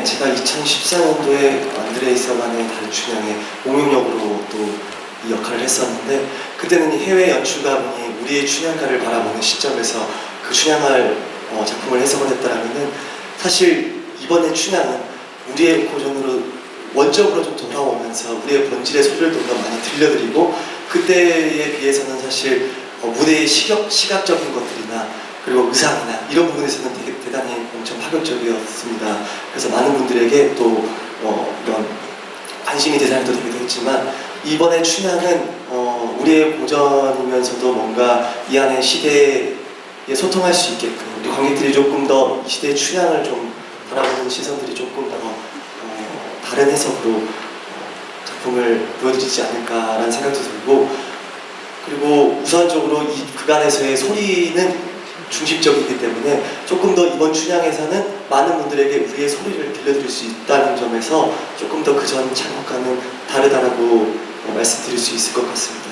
네, 제가 2014년도에 안드레이서만의 다른 춘향의 공용역으로 또 이 역할을 했었는데 그때는 이 해외 연출가분이 우리의 춘향가를 바라보는 시점에서 그 춘향을 어, 작품을 해석을 했다라면은 사실 이번에 춘향은 우리의 고전으로 원적으로 좀 돌아오면서 우리의 본질의 소리를 좀 더 많이 들려드리고 그때에 비해서는 사실 어, 무대의 시각, 시각적인 것들이나 그리고 의상이나 이런 부분에서는 되게 대단히 엄청 파격적이었습니다. 그래서 많은 분들에게 또 어, 이런 관심이 대상이 또 되기도 했지만 이번에 춘향은 어, 우리의 고전이면서도 뭔가 이 안에 시대에 소통할 수 있게끔 우리 관객들이 조금 더 이 시대의 춘향을 좀 바라보는 시선들이 조금 더 어, 다른 해석으로 어, 작품을 보여드리지 않을까라는 생각도 들고 그리고 우선적으로 이 그간에서의 소리는 중심적이기 때문에 조금 더 이번 춘향에서는 많은 분들에게 우리의 소리를 들려드릴 수 있다는 점에서 조금 더 그전 작업과는 다르다라고 어, 말씀드릴 수 있을 것 같습니다.